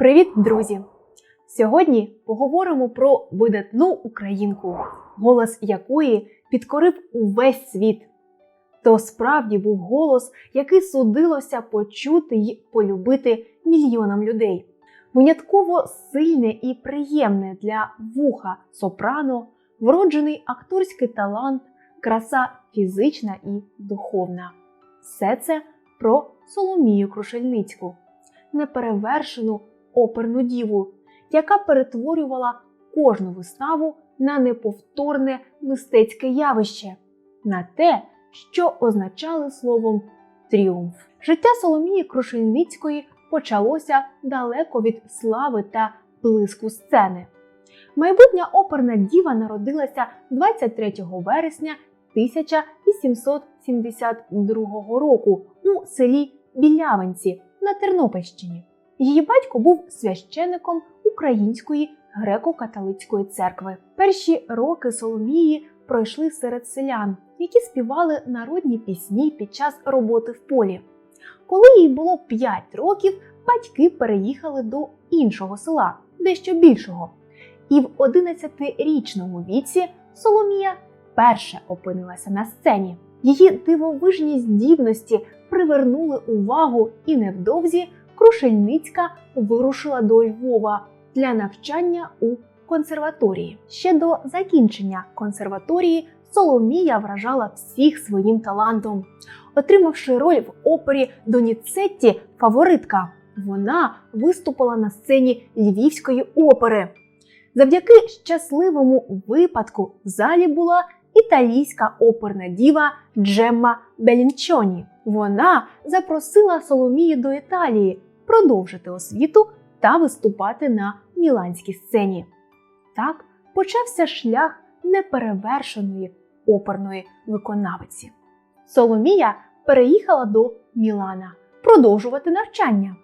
Привіт, друзі! Сьогодні поговоримо про видатну українку, голос якої підкорив увесь світ. То справді був голос, який судилося почути й полюбити мільйонам людей. Винятково сильне і приємне для вуха сопрано, вроджений акторський талант, краса фізична і духовна. Все це про Соломію Крушельницьку, неперевершену оперну діву, яка перетворювала кожну виставу на неповторне мистецьке явище, на те, що означали словом тріумф. Життя Соломії Крушельницької почалося далеко від слави та блиску сцени. Майбутня оперна діва народилася 23 вересня 1872 року у селі Білявинці на Тернопільщині. Її батько був священником Української греко-католицької церкви. Перші роки Соломії пройшли серед селян, які співали народні пісні під час роботи в полі. Коли їй було 5 років, батьки переїхали до іншого села, дещо більшого. І в 11-річному віці Соломія перше опинилася на сцені. Її дивовижні здібності привернули увагу і невдовзі Крушельницька вирушила до Львова для навчання у консерваторії. Ще до закінчення консерваторії Соломія вражала всіх своїм талантом. Отримавши роль в опері Доніцетті Фаворитка, вона виступила на сцені Львівської опери. Завдяки щасливому випадку в залі була італійська оперна діва Джемма Белінчоні. Вона запросила Соломію до Італії продовжити освіту та виступати на міланській сцені. Так почався шлях неперевершеної оперної виконавиці. Соломія переїхала до Мілана продовжувати навчання.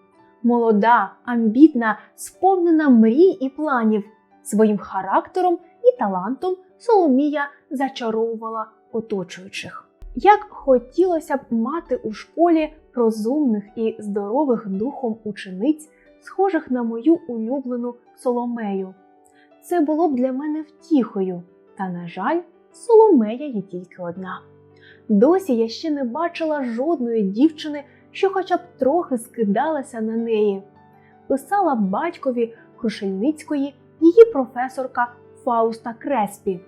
Молода, амбітна, сповнена мрій і планів. Своїм характером і талантом Соломія зачаровувала оточуючих. Як хотілося б мати у школі розумних і здорових духом учениць, схожих на мою улюблену Соломею. Це було б для мене втіхою, та, на жаль, Соломея є тільки одна. Досі я ще не бачила жодної дівчини, що хоча б трохи скидалася на неї. Писала батькові Крушельницької її професорка Фауста Креспі.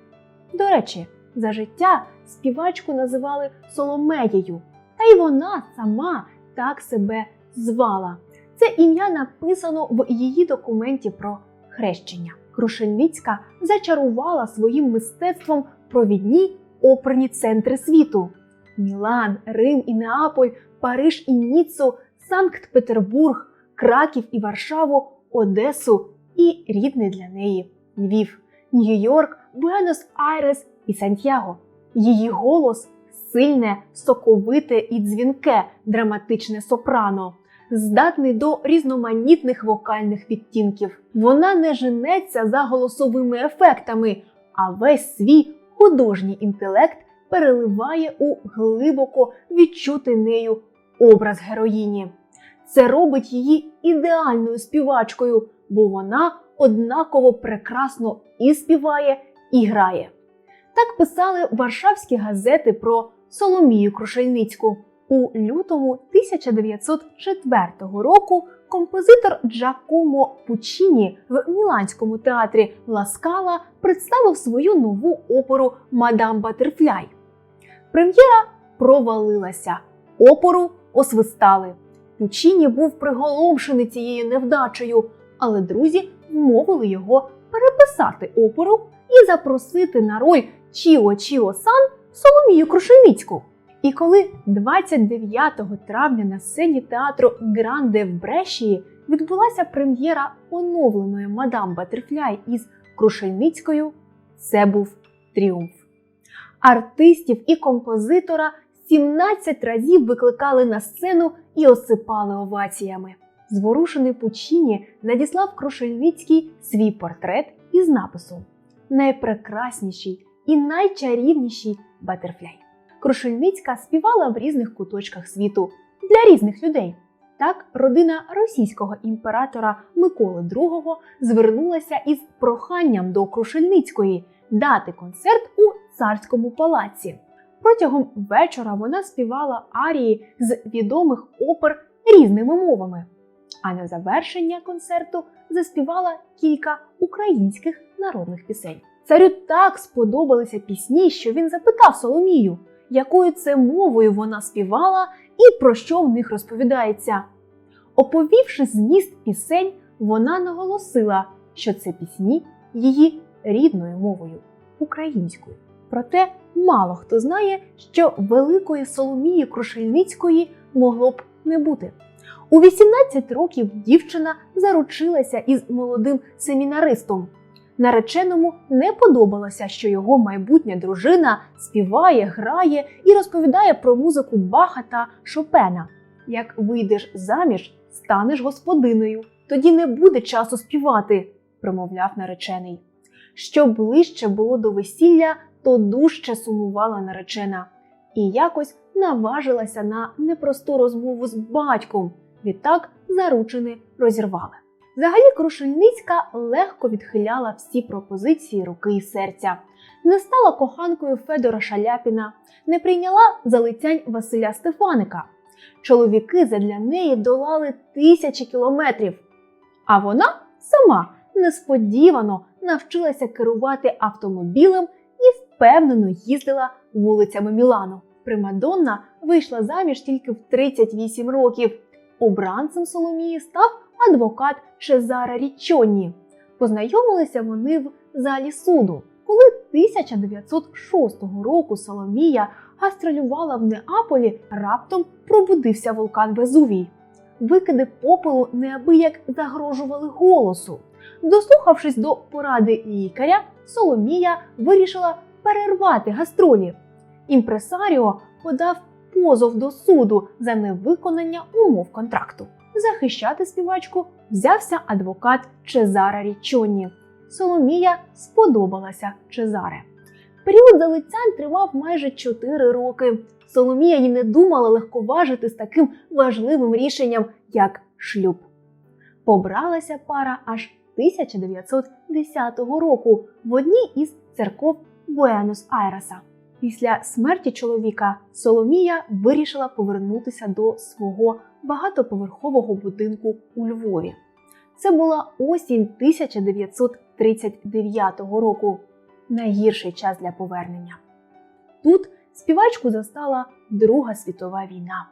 До речі, за життя співачку називали Соломеєю, та й вона сама так себе звала. Це ім'я написано в її документі про хрещення. Крушельницька зачарувала своїм мистецтвом провідні оперні центри світу: Мілан, Рим і Неаполь, Париж і Ніццу, Санкт-Петербург, Краків і Варшаву, Одесу і рідний для неї Львів, Нью-Йорк, Буенос-Айрес і Сантьяго. Її голос сильне, соковите і дзвінке, драматичне сопрано, здатний до різноманітних вокальних відтінків. Вона не женеться за голосовими ефектами, а весь свій художній інтелект переливає у глибоко відчутий нею образ героїні. Це робить її ідеальною співачкою, бо вона однаково прекрасно і співає, і грає. Так писали варшавські газети про Соломію Крушельницьку. У лютому 1904 року композитор Джакомо Пучіні в Міланському театрі Ласкала представив свою нову оперу Мадам Батерфляй. Прем'єра провалилася, оперу освистали. Пучіні був приголомшений цією невдачею, але друзі вмовили його переписати оперу і запросити на роль Чіо Чіо Сан Соломію Крушельницьку. І коли 29 травня на сцені театру Гранде в Брешії відбулася прем'єра оновленої мадам Батерфляй із Крушельницькою, це був тріумф. Артистів і композитора 17 разів викликали на сцену і осипали оваціями. Зворушений Пучіні надіслав Крушельницький свій портрет із написом Найпрекрасніший і найчарівніший Батерфляй. Крушельницька співала в різних куточках світу для різних людей. Так, родина російського імператора Миколи II звернулася із проханням до Крушельницької дати концерт у царському палаці. Протягом вечора вона співала арії з відомих опер різними мовами. А на завершення концерту заспівала кілька українських народних пісень. Царю так сподобалися пісні, що він запитав Соломію, якою це мовою вона співала і про що в них розповідається. Оповівши зміст пісень, вона наголосила, що це пісні її рідною мовою українською. Проте мало хто знає, що великої Соломії Крушельницької могло б не бути. У 18 років дівчина заручилася із молодим семінаристом. Нареченому не подобалося, що його майбутня дружина співає, грає і розповідає про музику Баха та Шопена. Як вийдеш заміж, станеш господиною, тоді не буде часу співати, промовляв наречений. Що ближче було до весілля, то дужче сумувала наречена і якось наважилася на непросту розмову з батьком. Відтак заручини розірвали. Взагалі Крушельницька легко відхиляла всі пропозиції руки і серця, не стала коханкою Федора Шаляпіна, не прийняла залицянь Василя Стефаника. Чоловіки задля неї долали тисячі кілометрів. А вона сама несподівано навчилася керувати автомобілем і впевнено їздила вулицями Мілану. Примадонна вийшла заміж тільки в 38 років. Обранцем Соломії став адвокат Чезара Річонні. Познайомилися вони в залі суду, коли 1906 року Соломія гастролювала в Неаполі, раптом пробудився вулкан Везувій. Викиди попелу неабияк загрожували голосу. Дослухавшись до поради лікаря, Соломія вирішила перервати гастролі. Імпресаріо подав позов до суду за невиконання умов контракту. Захищати співачку взявся адвокат Чезара Річоні. Соломія сподобалася Чезаре. Період залицянь тривав майже 4 роки. Соломія й не думала легковажити з таким важливим рішенням, як шлюб. Побралася пара аж 1910 року в одній із церков Буенос-Айреса. Після смерті чоловіка Соломія вирішила повернутися до свого багатоповерхового будинку у Львові. Це була осінь 1939 року, найгірший час для повернення. Тут співачку застала Друга світова війна,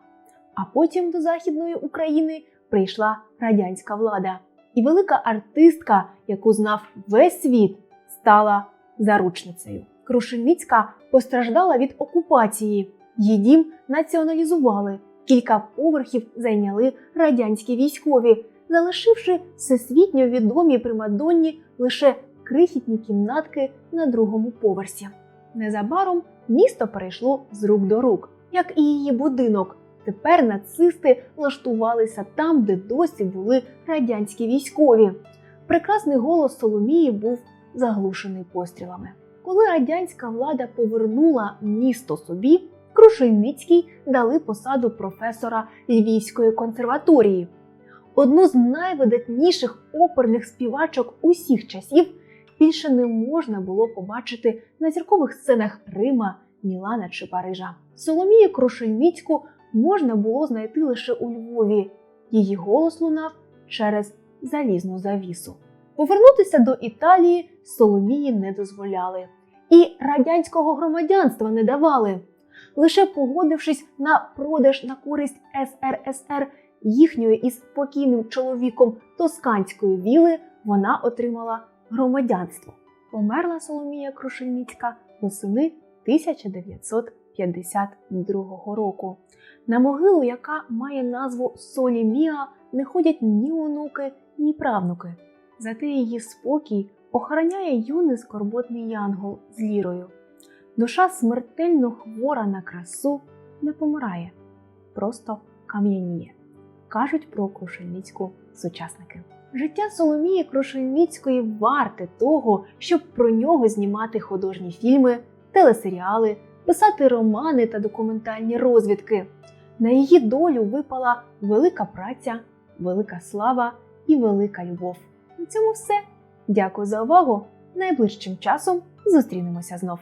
а потім до Західної України прийшла радянська влада, і велика артистка, яку знав весь світ, стала заручницею. Крушельницька постраждала від окупації. Її дім націоналізували. Кілька поверхів зайняли радянські військові, залишивши всесвітньо відомі примадонні лише крихітні кімнатки на другому поверсі. Незабаром місто перейшло з рук до рук, як і її будинок. Тепер нацисти влаштувалися там, де досі були радянські військові. Прекрасний голос Соломії був заглушений пострілами. Коли радянська влада повернула місто собі, Крушельницькій дали посаду професора Львівської консерваторії. Одну з найвидатніших оперних співачок усіх часів більше не можна було побачити на зіркових сценах Рима, Мілана чи Парижа. Соломію Крушельницьку можна було знайти лише у Львові. Її голос лунав через залізну завісу. Повернутися до Італії Соломії не дозволяли, і радянського громадянства не давали. Лише погодившись на продаж на користь СРСР їхньої із покійним чоловіком тосканської віли, вона отримала громадянство. Померла Соломія Крушельницька восени 1952 року. На могилу, яка має назву Солі Міа, не ходять ні онуки, ні правнуки. Зате її спокій охороняє юний скорботний янгол з лірою. Душа смертельно хвора на красу не помирає, просто кам'яніє, кажуть про Крушельницьку сучасники. Життя Соломії Крушельницької варте того, щоб про нього знімати художні фільми, телесеріали, писати романи та документальні розвідки. На її долю випала велика праця, велика слава і велика любов. На цьому все. Дякую за увагу. Найближчим часом зустрінемося знов.